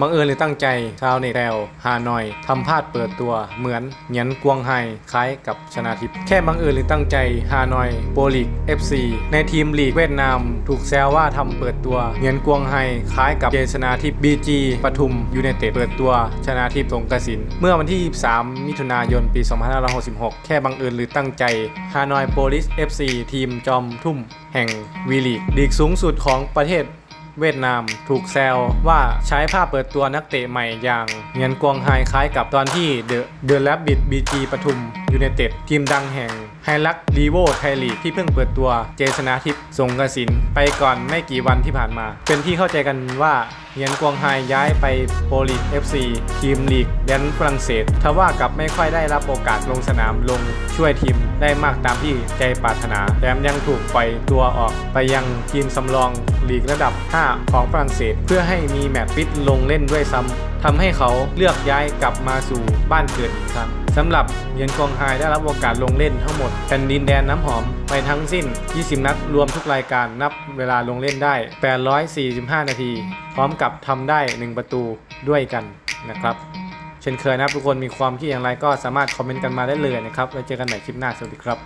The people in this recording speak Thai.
บังเอิญหรือตั้งใจชาวเน็ตแซวฮานอยทำพลาดเปิดตัวเหมือนเหงียนกวงไฮคล้ายกับชนาทิพย์แค่บังเอิญหรือตั้งใจฮานอยโปลีก FC ในทีมลีกเวียดนาม ถูกแซวว่าทำเปิดตัวเหงียนกวงไฮคล้ายกับเจชนาทิพย์ BG ปทุมยูไนเต็ดเปิดตัวชนาทิพย์สงกสิน เมื่อวันที่ 23 มิถุนายนปี 2566 แค่บังเอิญหรือตั้งใจฮานอยโปลิส FC ทีมจอมทุ่มแห่งวีลีกลีกสูงสุดของประเทศ เวียดนาม ถูกแซวว่าใช้ภาพเปิดตัวนักเตะใหม่อย่างเงียนกวงไฮคล้ายกับตอนที่เดอะเดอะแลบบิดบีจีปทุมยูไนเต็ดทีมดังแห่งไฮลักลีโวไทยลีกที่เพิ่งเปิดตัวเจษนาทิพย์สงกสิน ไปก่อนไม่กี่วันที่ผ่านมา เป็นที่เข้าใจกันว่าเงียนกวงไฮย้ายไปโปลีก FC ทีมลีกแดนฝรั่งเศสทว่ากับไม่ค่อยได้รับโอกาสลงสนามลงช่วยทีมได้มากตามที่ใจปรารถนา แถมยังถูกปล่อยตัวออกไปยังทีมสำรองลีกระดับ 5 ของฝรั่งเศส เพื่อให้มีแมตช์ฟิตลงเล่นด้วยซ้ำทำให้เขาเลือกย้ายกลับมาสู่บ้านเกิดอีกครั้งสำหรับเยียนกองไฮได้รับโอกาสลงเล่นทั้งหมดแผ่นดินแดนน้ำหอมไปทั้งสิ้น 20 นัดรวมทุกรายการนับเวลาลงเล่นได้ 845 นาที พร้อมกับทำได้ 1 ประตูด้วยกันนะครับ เช่นเคยนะทุกคนมีความคิดอย่างไรก็สามารถคอมเมนต์กันมาได้เลยนะครับไว้เจอกันใหม่คลิปหน้าสวัสดีครับ